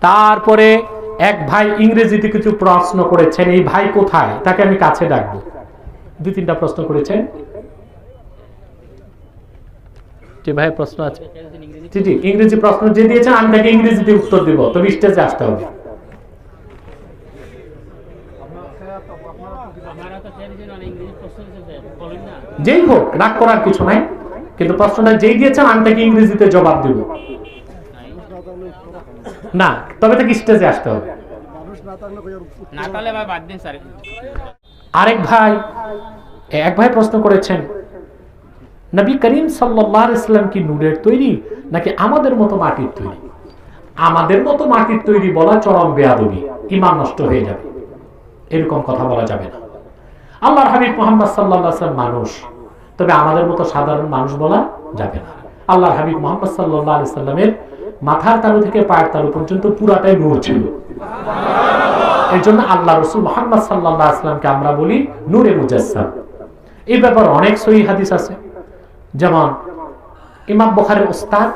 তারপরে এক ভাই ইংরেজিতে কিছু প্রশ্ন করেছেন, এই ভাই কোথায়? তাকে আমি কাছে ডাকবো। দুই তিনটা প্রশ্ন করেছেন। ভাই প্রশ্ন আছে। জি, ইংরেজি প্রশ্ন যে দিয়েছেন, আমি তাকে ইংরেজিতে উত্তর দিব। তবে স্টেজে আসতে হবে। যেই হোক, রাগ করার কিছু নাই। কিন্তু প্রশ্নটা যেই দিয়েছেন, আমি তাকে ইংরেজিতে জবাব দিব। না তবে তাকে স্টেজে আসতে হবে। আরেক ভাই এক ভাই প্রশ্ন করেছেন নবী করিম সাল্লাহ ইসলাম কি নূরের তৈরি নাকি আমাদের মতো মাটির তৈরি? আমাদের মতো মাটির তৈরি বলা চরম বেয়াদবি ইমান নষ্ট হয়ে যাবে। এরকম কথা বলা যাবে না। আল্লাহর হাবিব মোহাম্মদ সাল্লাহ মানুষ তবে আমাদের মতো সাধারণ মানুষ বলা যাবে না। আল্লাহর হাবিব মোহাম্মদ সাল্লাহ আলি সাল্লামের মাথার তালু থেকে পায়ের তালু পর্যন্ত পুরাটাই নূর ছিল এর জন্য আল্লাহ রসুল মোহাম্মদ সাল্লাহ আসলামকে আমরা বলি নূরে মুজাসসাম এই ব্যাপার অনেক সহি হাদিস আছে যেমন ইমাম বখারের ওস্তাদ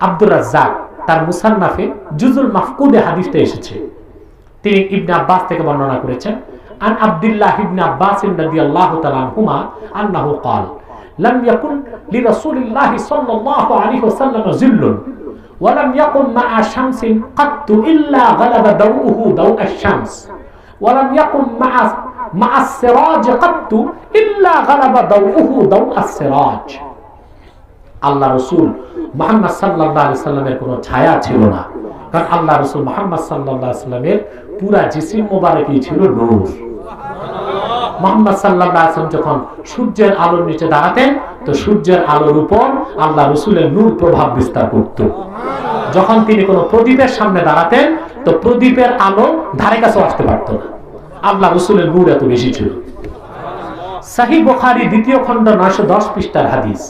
আব্দুর রাজ্জাক তার মুসান্নাফে জুজুল মাহকুদে হাদিসটা এসেছে তিনি ইবনে আব্বাস থেকে বর্ণনা করেছেন আন আব্দুল্লাহ ইবনে আব্বাস রাদিয়াল্লাহু তাআলা আনহুমা আন্নাহু قال لم يكن لرسول الله صلى الله عليه وسلم ظل ولم يكن مع شمس قط إلا غلب ضوءه ضوء الشمس ولم يكن مع مع السراج قط إلا غلب ضوءه ضوء السراج আল্লাহ রসুল মোহাম্মদ সাল্লাহ আলি সাল্লামের কোনো ছায়া ছিল না কারণ আল্লাহ রসুল মোহাম্মদ সাল্লাহ সাল্লামের পুরা জিসিম মোবারকই ছিল নূর মোহাম্মদ সাল্লাহ আসলাম যখন সূর্যের আলোর নিচে দাঁড়াতেন তো সূর্যের আলোর উপর আল্লাহ রসুলের নূর প্রভাব বিস্তার করত যখন তিনি কোনো প্রদীপের সামনে দাঁড়াতেন, তো প্রদীপের আলো ধারে কাছে আসতে পারত না। আল্লাহ রসুলের নূর এত বেশি ছিল। সাহি বোখারি দ্বিতীয় খণ্ড নয়শো দশ পৃষ্ঠার হাদিস।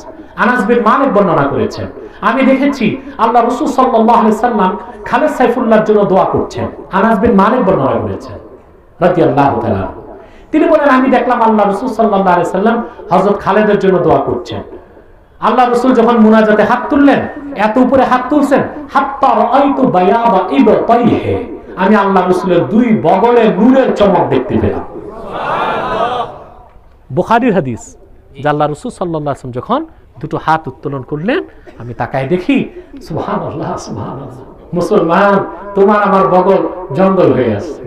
মালিক বর্ণনা করেছেন, আমি দেখেছি আল্লাহ রসুল সাল্লাহ সাল্লাম খালেদ সাইফুল্লাহর জন্য দোয়া করছেন। আনাস বিন মালিক বর্ণনা করেছেন আল্লাহ তিনি বলেন, আমি দেখলাম আল্লাহ রসুল সাল্লাহ সাল্লাম হজরত খালেদের জন্য দোয়া করছেন। আল্লাহ রসুল যখন মুনাজাতে হাত তুললেন, এত উপরে হাত তুলছেন আমি আল্লাহ রসুলের দুই বগলে নূরের চমক দেখতে পেলাম। বুখারির হাদিস আল্লাহ রসুল সাল্লাহ আসলাম যখন দুটো হাত উত্তোলন করলেন, আমি তাকায় দেখি সুহান আল্লাহ সুহান মুসলমান, তোমার আমার বগল জঙ্গল হয়ে আসছে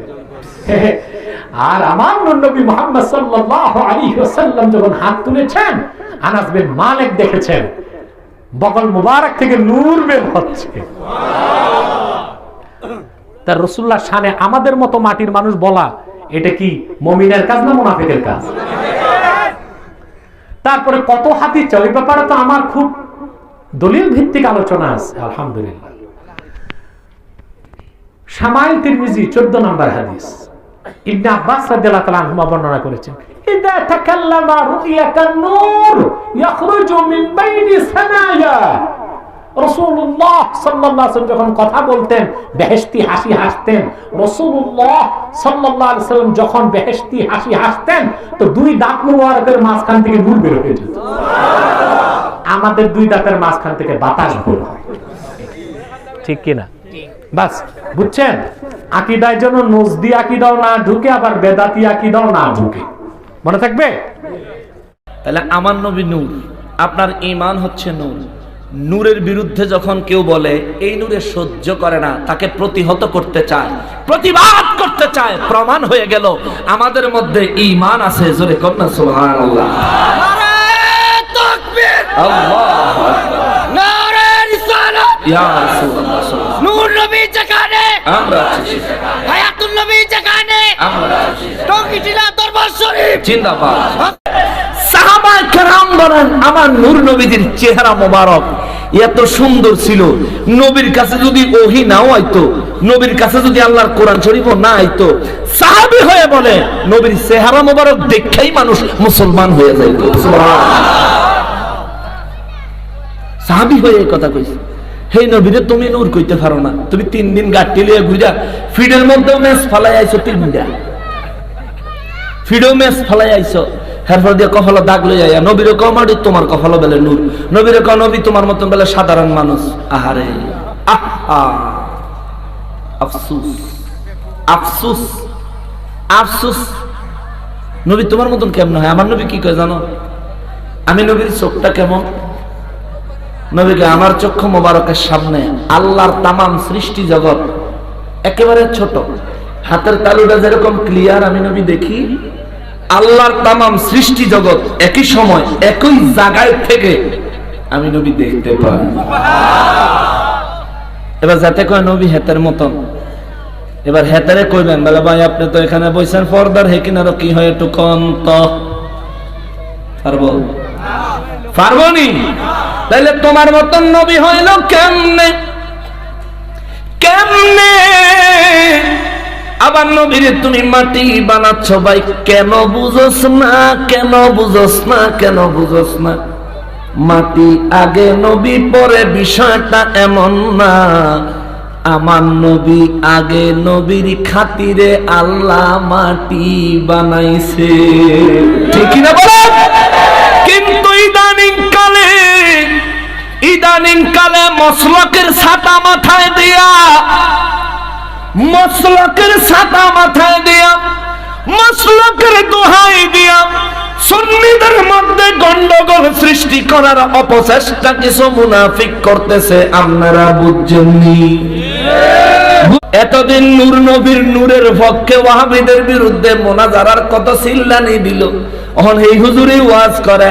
আর আমার নবী মোহাম্মদ সাল্লাল্লাহু আলাইহি ওয়াসাল্লাম যখন হাত তুলেছেন, আনাস বিন মালিক দেখেছেন, বগল মুবারক থেকে নূর বের হচ্ছে। তার রসুল্লাহ শানে আমাদের মতো মাটির মানুষ বলা, এটা কি মমিনের কাজ না মুনাফিকের কাজ? তারপরে কত হাতি চলে ব্যাপারে তো আমার খুব দলিল ভিত্তিক আলোচনা আছে, আলহামদুলিল্লাহ। সামাইল তিরমিজি 14 নম্বর হাদিস। ইবনে আব্বাস রাদিয়াল্লাহু তাআলা আনহুমা বর্ণনা করেছেন ইদা তাকাল্লামা নূর ইয়াখরুজু মিন বাইনি সানায়া। রাসূলুল্লাহ সাল্লাল্লাহু আলাইহি যখন কথা বলতেন বেহেশতি হাসি হাসতেন রাসূলুল্লাহ সাল্লাল্লাহু আলাইহি ওয়াসাল্লাম যখন বেহেশতি হাসি হাসতেন তো দুই দাঁত মুবারকের মাঝখান থেকে নূর বের হয়ে যেত। আমাদের দুই দাঁতের মাঝখান থেকে বাতাস বের হয়। ঠিক কিনা? বাস বুঝছেন? আকিদায় যেন নজদি আকিদাও না ঢুকে আবার বেদাতি আকিদাও না ঢুকে। মনে থাকবে? তাহলে আমার নবী নূর আপনার ইমান হচ্ছে নূর। নূরের বিরুদ্ধে যখন কেউ বলে এই নূরে সহ্য করে না তাকে প্রতিহত করতে চায় প্রতিবাদ করতে চায় প্রমাণ হয়ে গেল আমাদের মধ্যে ইমান আছে জোরে কন্যা সুবহান আল্লাহ ইয়া রাসূলুল্লাহ নবী যেখানে? আমরা আছি হায়াতুল নবী যেখানে? আমরা আছি টঙ্গিটিলা দরবার শরীফ। জিন্দাবাদ। সাহাবা কেরাম বলেন আমার নূর নবীদের চেহারা মোবারক এত সুন্দর ছিল। নবীর কাছে যদি ওহি নাও আইতো নবীর কাছে যদি আল্লাহর কোরআন শরীফ না আইতো সাহাবি হয়ে বলে নবীর চেহারা মোবারক দেখেই মানুষ মুসলমান হয়ে যাইত। সাহাবি হয়ে কথা কইছে। হে নবীরে, তুমি নূর কইতে পারো না। তুমি তিন দিন গাঠি লিয়ে ঘুরা ফিডের মধ্যেও মেস ফালাই আইছো তিন দিন। ফিডো মেস ফালাই আইছো। হেরফর দিয়ে কফল দাগ লই আইয়া, নবীর কমাডি তোমার কফল বেলে নূর। নবীর ক নবী, তোমার মতন বেলে সাধারণ মানুষ। আহারে, আহা, আফসুস আফসুস আফসুস। নবী, তোমার মতন কেমন হয়? আমার নবী কি কয় জানো? আমি নবীর চোখটা কেমন? নবীকে আমার চক্ষু মোবারকের সামনে আল্লাহর তামাম সৃষ্টি জগৎ একেবারে ছোট। হাতের তালুটা যেরকম ক্লিয়ার আমি নবী দেখি, আল্লাহর তামাম সৃষ্টি জগৎ একই সময়, একই জায়গায় থেকে আমি নবী দেখতে পাই। এবার যাতে কয় নবী হেতের মতন। এবার হেতারে কইবেন, বলে, ভাই, আপনি তো এখানে বইছেন পর্দার হে কিনারো কি হয় একটু কম তো? পারব? পারব নি? তাইলে তোমার মতন নবী হইল কেমনে? কেমনে? আবার নবীরে তুমি মাটি বানাচ্ছ ভাই, কেন বুঝোস না, কেন বুঝোস না, কেন বুঝোস না? মাটি আগে নবী, পরে বিষয়টা এমন না। আমার নবী আগে নবীর খাতিরে আল্লাহ মাটি বানাইছে। ঠিক না বলেন? ইদানিং কালে মসলকের ছাতা মাথায় দিয়া, মসলকের ছাতা মাথায় দিয়া, মসলকের দোহাই দিয়া সুন্নিদের মধ্যে গন্ডগোল সৃষ্টি করার অপচেষ্টা কিছু মুনাফিক করতেছে, আপনারা বুঝছেননি? এতদিন নূর নবীর নূরের পক্ষে ওয়াহাবিদের বিরুদ্ধে মোনাজারার কত চিল্লানি দিল। এখন এই হুজুরি ওয়াজ করে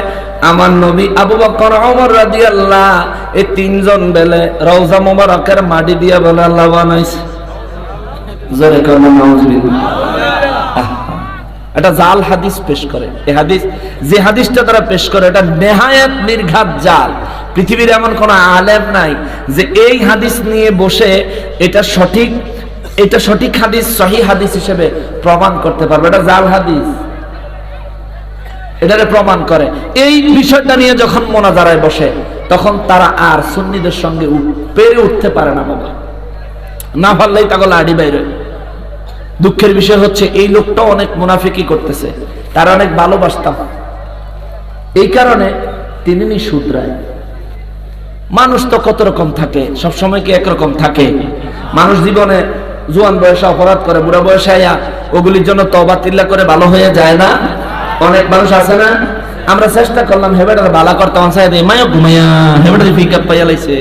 আমার নবী আবু বকর, ওমর রাদিয়াল্লাহ, এই তিনজন বেলে রওজা মোবারকের মাটি দিয়া বলে আল্লাহ বানাইছে। জোরে কর্ম এটা জাল হাদিস পেশ করে। এই হাদিস, যে হাদিসটা তারা পেশ করে, এটা নেহায়াত নির্ঘাত জাল। পৃথিবীর এমন কোন আলেম নাই যে এই হাদিস নিয়ে বসে এটা সঠিক এটা সঠিক হাদিস, সহি হাদিস হিসেবে প্রমাণ করতে পারবে। এটা জাল হাদিস। এটারে প্রমাণ করে। এই বিষয়টা নিয়ে যখন মোনাজারায় বসে, তখন তারা আর সুন্নিদের সঙ্গে পেরে উঠতে পারে না বাবা না পারলেই তাকে লাড়ি বাইরে দুঃখের বিষয় হচ্ছে, এই লোকটা অনেক মুনাফিকি করতেছে। তার অনেক ভালোবাসতাম। এই কারণে তিনি শুধরায়। মানুষ তো কত রকম থাকে সব সময় কি একরকম থাকে? মানুষ জীবনে জোয়ান বয়সে অপরাধ করে, বুড়া বয়সে আয়া ওগুলির জন্য তবা তিল্লা করে ভালো হয়ে যায় না? অনেক মানুষ আছে না? আমরা চেষ্টা করলাম হেবেটার বালা করতে অনসাই মায়া ঘুমাইয়া হেবেটার পিক আপ পাইয়া লাইছে।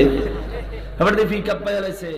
হেবেটার পিক আপ পাইয়া লাইছে।